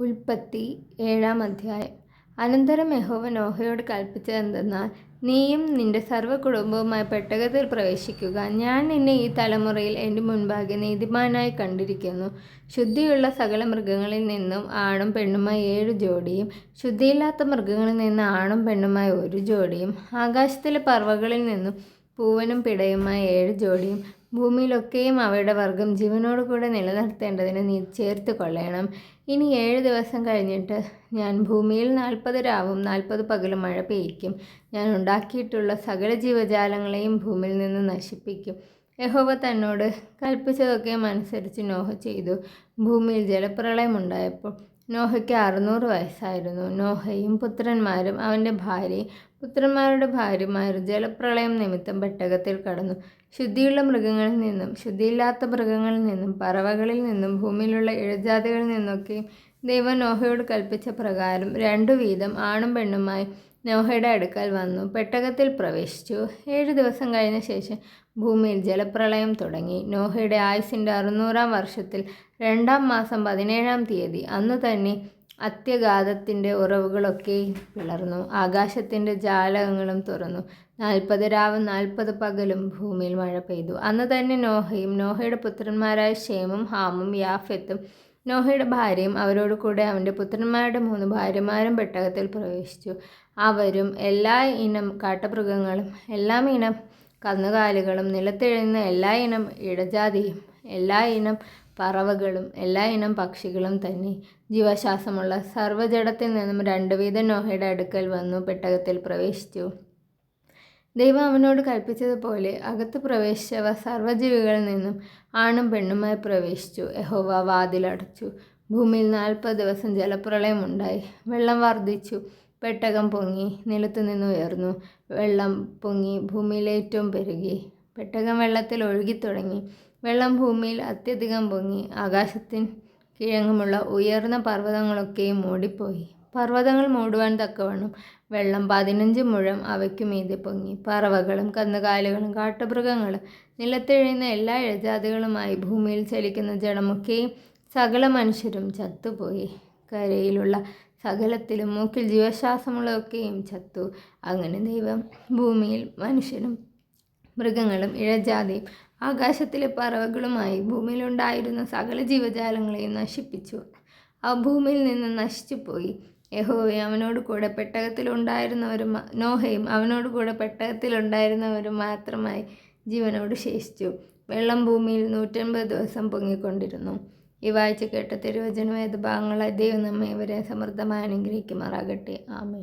ഉൽപ്പത്തി ഏഴാം അധ്യായം. അനന്തരം യഹോവ നോഹയോട് കൽപ്പിച്ചതെന്തെന്നാൽ നീയും നിന്റെ സർവ കുടുംബവുമായി പെട്ടകത്തിൽ പ്രവേശിക്കുക. ഞാൻ നിന്നെ ഈ തലമുറയിൽ എന്റെ മുൻപാകെ നീതിമാനായി കണ്ടിരിക്കുന്നു. ശുദ്ധിയുള്ള സകല മൃഗങ്ങളിൽ നിന്നും ആണും പെണ്ണുമായി ഏഴ് ജോഡിയും ശുദ്ധിയില്ലാത്ത മൃഗങ്ങളിൽ നിന്ന് ആണും പെണ്ണുമായി ഒരു ജോഡിയും ആകാശത്തിലെ പറവകളിൽ നിന്നും പൂവനും പിടയുമായ ഏഴ് ജോഡിയും ഭൂമിയിലൊക്കെയും അവയുടെ വർഗം ജീവനോട് കൂടെ നിലനിർത്തേണ്ടതിന് നീ ചേർത്ത് കൊള്ളണം. ഇനി ഏഴ് ദിവസം കഴിഞ്ഞിട്ട് ഞാൻ ഭൂമിയിൽ നാൽപ്പത് രാവും നാൽപ്പത് പകലും മഴ പെയ്യിക്കും. ഞാൻ ഉണ്ടാക്കിയിട്ടുള്ള സകല ജീവജാലങ്ങളെയും ഭൂമിയിൽ നിന്ന് നശിപ്പിക്കും. യഹോവ തന്നോട് കൽപ്പിച്ചതൊക്കെയും അനുസരിച്ച് നോഹ ചെയ്തു. ഭൂമിയിൽ ജലപ്രളയം ഉണ്ടായപ്പോൾ നോഹയ്ക്ക് അറുന്നൂറ് വയസ്സായിരുന്നു. നോഹയും പുത്രന്മാരും അവന്റെ ഭാര്യയും പുത്രന്മാരുടെ ഭാര്യമാരും ജലപ്രളയം നിമിത്തം പെട്ടകത്തിൽ കടന്നു. ശുദ്ധിയുള്ള മൃഗങ്ങളിൽ നിന്നും ശുദ്ധിയില്ലാത്ത മൃഗങ്ങളിൽ നിന്നും പറവകളിൽ നിന്നും ഭൂമിയിലുള്ള ഇഴജാതികളിൽ നിന്നൊക്കെയും ദൈവം നോഹയോട് കൽപ്പിച്ച പ്രകാരം രണ്ടു വീതം ആണും പെണ്ണുമായി നോഹയുടെ അടുക്കൽ വന്നു. പെട്ടകത്തിൽ പ്രവേശിച്ചു. ഏഴ് ദിവസം കഴിഞ്ഞ ശേഷം ഭൂമിയിൽ ജലപ്രളയം തുടങ്ങി. നോഹയുടെ ആയുസിന്റെ അറുന്നൂറാം വർഷത്തിൽ രണ്ടാം മാസം പതിനേഴാം തീയതി അന്ന് തന്നെ അത്യഗാതത്തിന്റെ ഉറവുകളൊക്കെ പിളർന്നു. ആകാശത്തിന്റെ ജാലകങ്ങളും തുറന്നു. നാൽപ്പത് രാവും നാൽപ്പത് പകലും ഭൂമിയിൽ മഴ പെയ്തു. അന്ന് തന്നെ നോഹയും നോഹയുടെ പുത്രന്മാരായ ഷേമും ഹാമും യാഫെത്തും നോഹയുടെ ഭാര്യയും അവരോട് കൂടെ അവന്റെ പുത്രന്മാരുടെ മൂന്ന് ഭാര്യമാരും പെട്ടകത്തിൽ പ്രവേശിച്ചു. അവരും എല്ലാ ഇനം കാട്ടമൃഗങ്ങളും എല്ലാ ഇനം കന്നുകാലികളും നിലത്തെഴുന്ന എല്ലാ ഇനം ഇടജാതിയും എല്ലാ ഇനം പറവകളും എല്ലാ ഇനം പക്ഷികളും തന്നെ ജീവശ്വാസമുള്ള സർവജടത്തിൽ നിന്നും രണ്ടുവീതം നോഹയുടെ അടുക്കൽ വന്നു പെട്ടകത്തിൽ പ്രവേശിച്ചു. ദൈവം അവനോട് കൽപ്പിച്ചതുപോലെ അകത്ത് പ്രവേശിച്ചവ സർവജീവികളിൽ നിന്നും ആണും പെണ്ണുമായി പ്രവേശിച്ചു. യഹോവ വാതിലടച്ചു ഭൂമിയിൽ നാൽപ്പത് ദിവസം ജലപ്രളയം ഉണ്ടായി. വെള്ളം വർദ്ധിച്ചു. പെട്ടകം പൊങ്ങി. നിലത്തു നിന്ന് ഉയർന്നു. വെള്ളം പൊങ്ങി. ഭൂമിയിലേറ്റവും പെരുകി. പെട്ടകം വെള്ളത്തിൽ ഒഴുകിത്തുടങ്ങി വെള്ളം ഭൂമിയിൽ അത്യധികം പൊങ്ങി. ആകാശത്തിന് കിഴങ്ങുമുള്ള ഉയർന്ന പർവതങ്ങളൊക്കെയും മൂടിപ്പോയി. പർവതങ്ങൾ മൂടുവാൻ തക്കവണ്ണം വെള്ളം പതിനഞ്ച് മുഴം അവയ്ക്കു മീതെ പൊങ്ങി പറവകളും കന്നുകാലികളും കാട്ടുമൃഗങ്ങളും നിലത്തെഴുന്ന എല്ലാ ഇഴജാതികളുമായി ഭൂമിയിൽ ചലിക്കുന്ന ജഡമൊക്കെയും സകല മനുഷ്യരും ചത്തുപോയി. കരയിലുള്ള സകലത്തിലും മൂക്കിൽ ജീവശ്വാസമുള്ളതൊക്കെയും ചത്തു. അങ്ങനെ ദൈവം ഭൂമിയിൽ മനുഷ്യനും മൃഗങ്ങളും ഇഴജാതിയും ആകാശത്തിലെ പറവകളുമായി ഭൂമിയിലുണ്ടായിരുന്ന സകല ജീവജാലങ്ങളെയും നശിപ്പിച്ചു. ആ ഭൂമിയിൽ നിന്ന് നശിച്ചുപോയി. യഹോവയും അവനോട് കൂടെ പെട്ടകത്തിലുണ്ടായിരുന്നവരും നോഹയും അവനോട് കൂടെ പെട്ടകത്തിലുണ്ടായിരുന്നവരും മാത്രമായി ജീവനോട് ശേഷിച്ചു. വെള്ളം ഭൂമിയിൽ നൂറ്റൻപത് ദിവസം പൊങ്ങിക്കൊണ്ടിരുന്നു. ഈ വായിച്ച് കേട്ട തിരുവചന വേദഭാഗങ്ങളായി ദൈവം നമ്മെ ഇവരെ സമൃദ്ധമായി അനുഗ്രഹിക്കുമാറാകട്ടെ. ആമേ